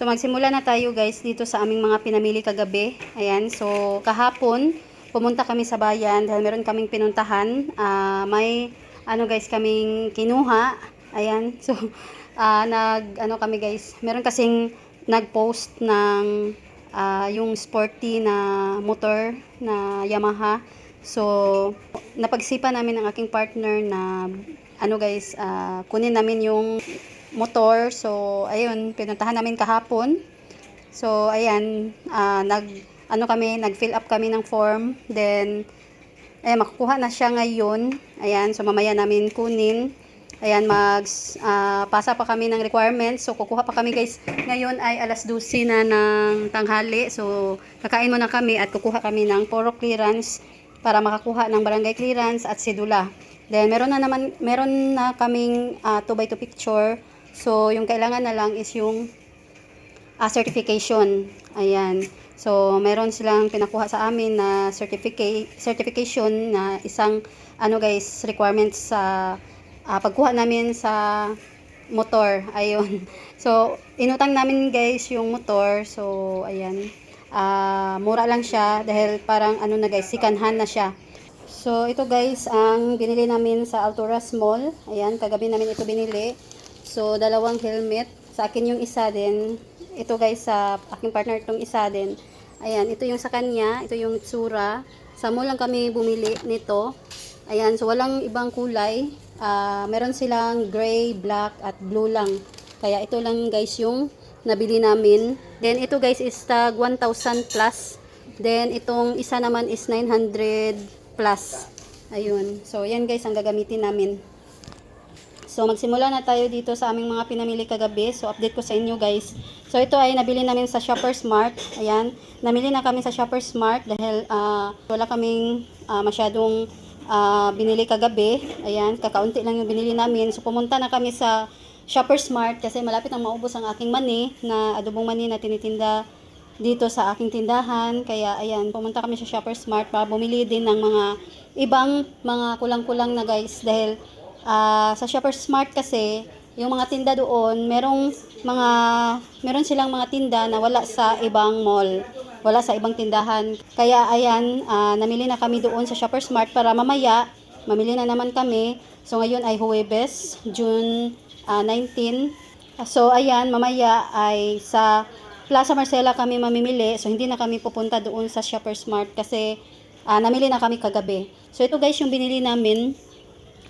So magsimula na tayo guys dito sa aming mga pinamili kagabi. Ayan, so kahapon pumunta kami sa bayan dahil meron kaming pinuntahan. Ah, may ano guys kaming kinuha. Ayan, so ah, nag ano kami guys, meron kasing nag-post ng ah, yung sporty na motor na Yamaha. So napagsipa namin ang aking partner na ano guys, ah, kunin namin yung motor. So, ayun, pinuntahan namin kahapon. So, ayan, ah, nag, ano kami, nag-fill up kami ng form. Then, eh, makukuha na siya ngayon. Ayan, so mamaya namin kunin. Ayan, mag, ah, pasa pa kami ng requirements. So, kukuha pa kami guys. Ngayon ay alas 12 na ng tanghali. So, kakain muna kami at kukuha kami ng poro clearance para makakuha ng barangay clearance at sedula. Then, meron na naman, meron na kaming 2 by 2 picture. So, yung kailangan na lang is yung ah, certification. Ayan. So, meron silang pinakuha sa amin na certificate, certification na isang, ano guys, requirements sa ah, pagkuha namin sa motor. Ayun. So, inutang namin guys yung motor. So, ayan. Ah, mura lang siya dahil parang ano na guys, sikanhan na siya. So, ito guys, ang binili namin sa Alturas Mall. Ayan, kagabi namin ito binili. So, dalawang helmet. Sa akin yung isa din. Ito guys, sa aking partner itong isa din. Ayan, ito yung sa kanya. Ito yung tsura. Sa mall lang kami bumili nito. Ayan, so walang ibang kulay. Ah, meron silang gray, black, at blue lang. Kaya ito lang guys yung nabili namin. Then ito guys is tag 1,000 plus. Then itong isa naman is 900 plus. Ayun. So yan guys ang gagamitin namin. So magsimula na tayo dito sa aming mga pinamili kagabi. So update ko sa inyo guys. So ito ay nabili namin sa Shoppers Mart. Ayan. Namili na kami sa Shoppers Mart dahil ah, wala kaming ah, masyadong ah, binili kagabi. Ayan. Kakaunti lang yung binili namin. So pumunta na kami sa Shoppers Mart kasi malapit ang maubos ang aking mani na adobong mani na tinitinda dito sa aking tindahan. Kaya ayan, pumunta kami sa Shoppers Mart para bumili din ng mga ibang mga kulang-kulang na guys dahil ah, sa Shoppers Mart kasi yung mga tinda doon, merong mga meron silang mga tinda na wala sa ibang mall, wala sa ibang tindahan. Kaya ayan, ah, namili na kami doon sa Shoppers Mart para mamaya mamili na naman kami. So ngayon ay Huwebes, June ah, 19. So ayan, mamaya ay sa Plaza Marcela kami mamimili. So hindi na kami pupunta doon sa Shoppers Mart kasi ah, namili na kami kagabi. So ito guys yung binili namin.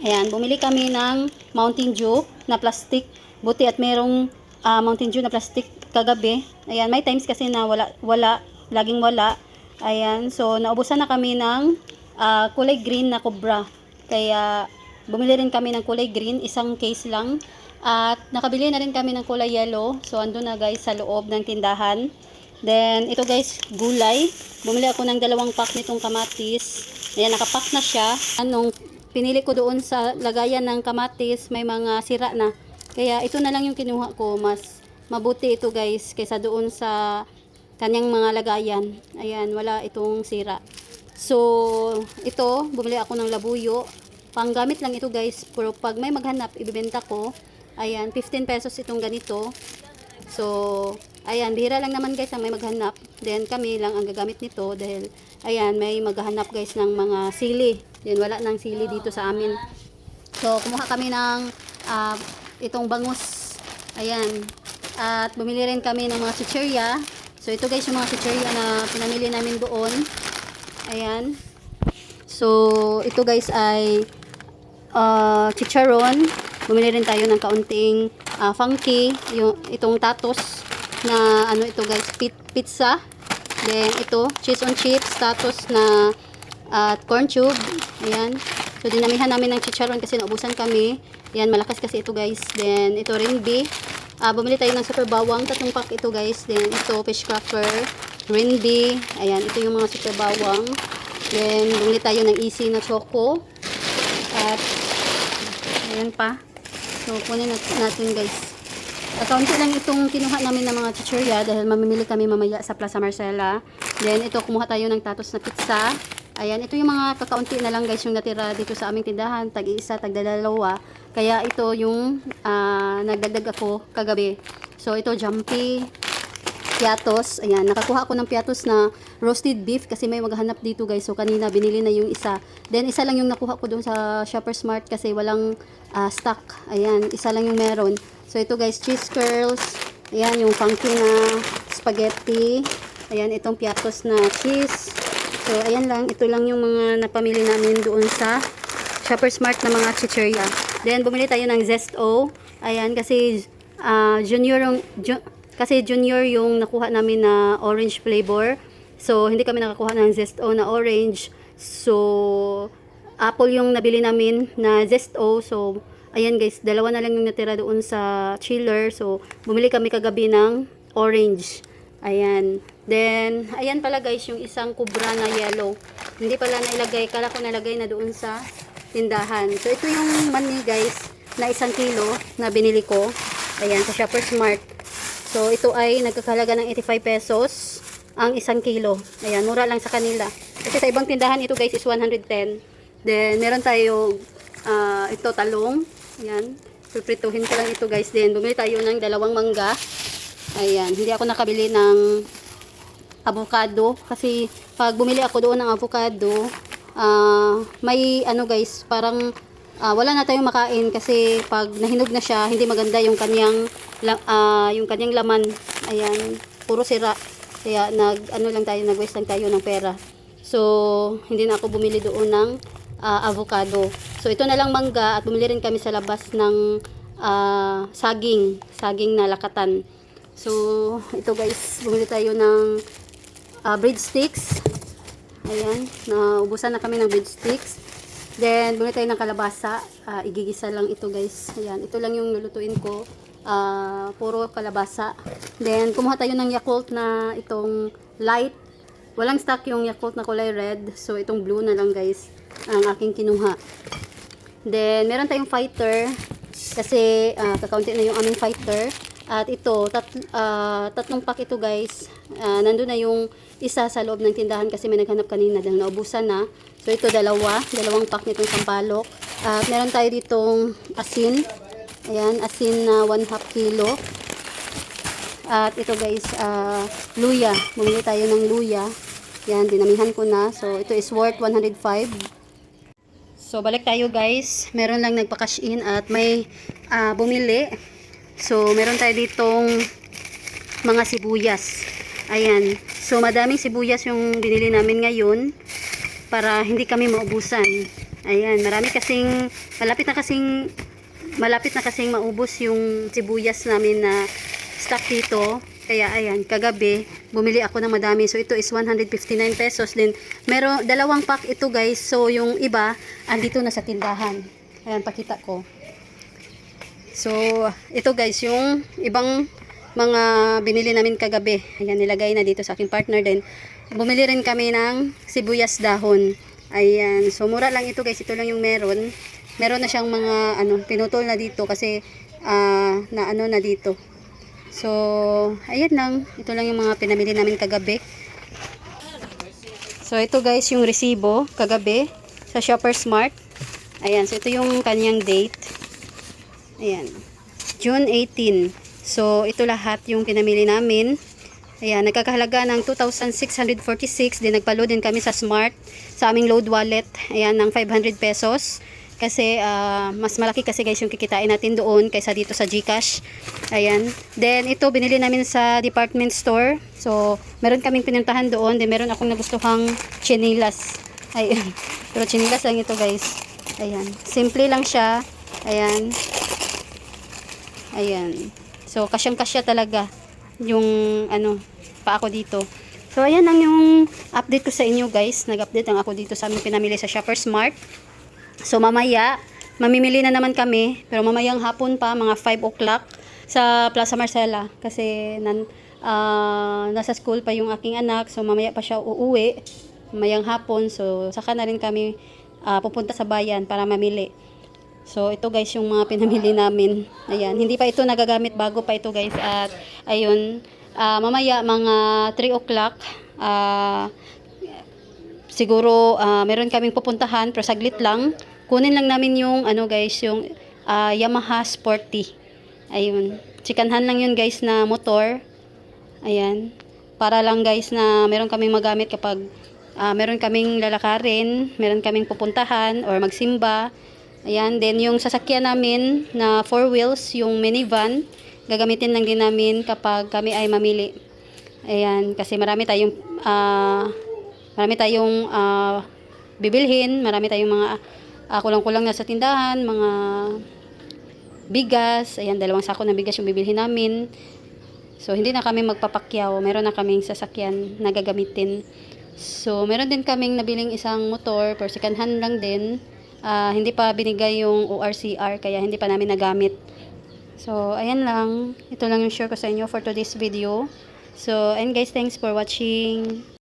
Ayan, bumili kami ng Mountain Dew na plastic. Buti at merong ah, Mountain Dew na plastic kagabi. Ayan, may times kasi na wala, wala, laging wala. Ayan, so naubusan na kami ng ah, kulay green na Cobra. Kaya bumili rin kami ng kulay green, isang case lang. At nakabili na rin kami ng kulay yellow. So andun na guys sa loob ng tindahan. Then ito guys, gulay. Bumili ako ng dalawang pack nitong kamatis. Ayan, nakapack na siya. Anong pinili ko doon sa lagayan ng kamatis, may mga sira na. Kaya ito na lang yung kinuha ko. Mas mabuti ito guys kaysa doon sa kanyang mga lagayan. Ayan, wala itong sira. So, ito, bumili ako ng labuyo. Panggamit lang ito guys. Pero pag may maghanap, ibibenta ko. Ayan, 15 pesos itong ganito. So, ayan, bihira lang naman guys ang may maghanap. Then kami lang ang gagamit nito dahil, ayan, may maghanap guys ng mga sili. Then wala nang sili dito sa amin. So, kumuha kami ng ah, itong bangus. Ayan. At bumili rin kami ng mga chichirya. So, ito guys yung mga chichirya na pinamili namin doon. Ayan. So, ito guys ay uh, chicharon. Bumili rin tayo ng kaunting ah, funky. Yung, itong tatos na ano ito guys, pizza. Then ito, cheese on chips, tatos na at corn tube. Ayan. So, dinamihan namin ng chicharon kasi naubusan kami. Ayan, malakas kasi ito guys. Then, ito rin B. Ah, bumili tayo ng super bawang. Tatlong pack ito guys. Then, ito, fish cracker. Rindy. Ayan, ito yung mga super bawang. Then, bumili tayo ng easy na choco. At, ayan pa. So, kunin nat- natin guys. Kaunti lang itong kinuha namin ng mga chichirya dahil mamimili kami mamaya sa Plaza Marcela. Then, ito, kumuha tayo ng tatos na pizza. Ayan, ito yung mga kakaunti na lang guys yung natira dito sa aming tindahan. Tag-isa, tagdadalawa. Kaya ito yung ah, nagdagdag ako kagabi. So, ito, jumpy. piatos. Ayan, nakakuha ako ng piatos na roasted beef kasi may maghanap dito guys. So kanina binili na yung isa. Then isa lang yung nakuha ko doon sa Shopper Smart kasi walang ah, stock. Ayan, isa lang yung meron. So ito guys, cheese curls. Ayan, yung funky na spaghetti. Ayan, itong piatos na cheese. So ayan lang, ito lang yung mga napamili namin doon sa Shopper Smart na mga chicheria. Then bumili tayo ng Zesto. Ayan, kasi ah, junior yung ju- kasi junior yung nakuha namin na orange flavor. So, hindi kami nakakuha ng Zesto na orange. So, apple yung nabili namin na Zesto. So, ayan guys, dalawa na lang yung natira doon sa chiller. So, bumili kami kagabi ng orange. Ayan. Then, ayan pala guys, yung isang kubra na yellow. Hindi pala nailagay. Kala ko nalagay na doon sa tindahan. So, ito yung mani guys, na isang kilo na binili ko. Ayan, sa Shopper Smart. So, ito ay nagkakalaga ng 85 pesos ang isang kilo. Ayan, mura lang sa kanila. Kasi sa ibang tindahan, ito guys is 110. Then, meron tayo ah, ito talong. Ayan. Piprituhin ko lang ito guys. Then, bumili tayo ng dalawang mangga. Ayan, hindi ako nakabili ng avocado. Kasi pag bumili ako doon ng avocado ah, may ano guys parang ah, wala na tayong makain kasi pag nahinog na siya hindi maganda yung kanyang ah, yung kanyang laman. Ayan puro sira. Kaya nag ano lang tayo nag waste lang tayo ng pera. So hindi na ako bumili doon ng ah, avocado. So ito na lang mangga at bumili rin kami sa labas ng ah, saging. Saging na lakatan. So, ito guys, bumili tayo ng uh, breadsticks. Ayan, naubusan na kami ng breadsticks. Then, bumili tayo ng kalabasa. Ah, igigisa lang ito guys. Ayan, ito lang yung lulutuin ko. Ah, puro kalabasa. Then, kumuha tayo ng Yakult na itong light. Walang stock yung Yakult na kulay red. So, itong blue na lang guys ang aking kinuha. Then, meron tayong fighter. Kasi, ah, kakaunti na yung aming fighter. At ito, tat, ah, tatlong pack ito guys. Ah, nandun na yung isa sa loob ng tindahan kasi may naghanap kanina dahil naubusan na. So, ito dalawa. Dalawang pack nitong sampalok. At meron tayo ditong asin. Ayan, asin na 1 half kilo. At ito guys, ah, luya. Bumili tayo ng luya. Yan, dinamihan ko na. So, ito is worth 105. So, balik tayo guys. Meron lang nagpa-cash in at may ah, bumili. So, meron tayo ditong mga sibuyas. Ayan. So, madaming sibuyas yung binili namin ngayon para hindi kami maubusan. Ayan. Marami kasing, malapit na kasing, malapit na kasing maubos yung sibuyas namin na stock dito. Kaya ayan, kagabi, bumili ako ng madami. So, ito is 159 pesos. Then, meron, dalawang pack ito guys. So, yung iba, andito na sa tindahan. Ayan, pakita ko. So, ito guys, yung ibang mga binili namin kagabi. Ayan, nilagay na dito sa aking partner din. Bumili rin kami ng sibuyas dahon. Ayan, so mura lang ito guys. Ito lang yung meron. Meron na siyang mga, ano, pinutol na dito kasi, ah, na ano na dito. So, ayan lang. Ito lang yung mga pinamili namin kagabi. So, ito guys, yung resibo kagabi sa Shopper Smart. Ayan, so ito yung kanyang date. Ayan. June 18. So, ito lahat yung pinamili namin. Ayan, nagkakahalaga ng 2,646. Din nagpa-load din kami sa Smart, sa aming load wallet. Ayan, ng 500 pesos. Kasi, ah, mas malaki kasi guys yung kikitain natin doon kaysa dito sa Gcash. Ayan. Then, ito binili namin sa department store. So, meron kaming pinuntahan doon. Then, meron akong nagustuhang chinilas. Ayan. Pero chinilas lang ito guys. Ayan. Simple lang siya. Ayan. Ayan. So, kasyang-kasya talaga yung ano, pa ako dito. So, ayan lang yung update ko sa inyo guys. Nag-update lang ako dito sa aming pinamili sa Shopper Smart. So, mamaya, mamimili na naman kami. Pero mamayang hapon pa, mga 5 o'clock sa Plaza Marcela. Kasi nan, ah, nasa school pa yung aking anak. So, mamaya pa siya uuwi. Mamayang hapon. So, saka na rin kami ah, pupunta sa bayan para mamili. So, ito guys yung mga pinamili namin. Ayan, hindi pa ito nagagamit bago pa ito guys. At, ayun, ah, mamaya mga 3 o'clock, ah, siguro ah, meron kaming pupuntahan pero saglit lang. Kunin lang namin yung ano guys, yung ah, Yamaha Sporty. Ayun. Chikanhan lang yun guys na motor. Ayan. Para lang guys na meron kaming magamit kapag ah, meron kaming lalakarin, meron kaming pupuntahan or magsimba. Ayan, then yung sasakyan namin na four wheels, yung minivan, gagamitin lang din namin kapag kami ay mamili. Ayan, kasi marami tayong ah, marami tayong ah, bibilhin, marami tayong mga ah, kulang-kulang na sa tindahan, mga bigas, ayan, dalawang sako ng bigas yung bibilhin namin. So, hindi na kami magpapakyaw. Meron na kaming sasakyan na gagamitin. So, meron din kaming nabiling isang motor, per second hand lang din. Ah, hindi pa binigay yung ORCR, kaya hindi pa namin nagamit. So, ayan lang. Ito lang yung share ko sa inyo for today's video. So, and guys, thanks for watching.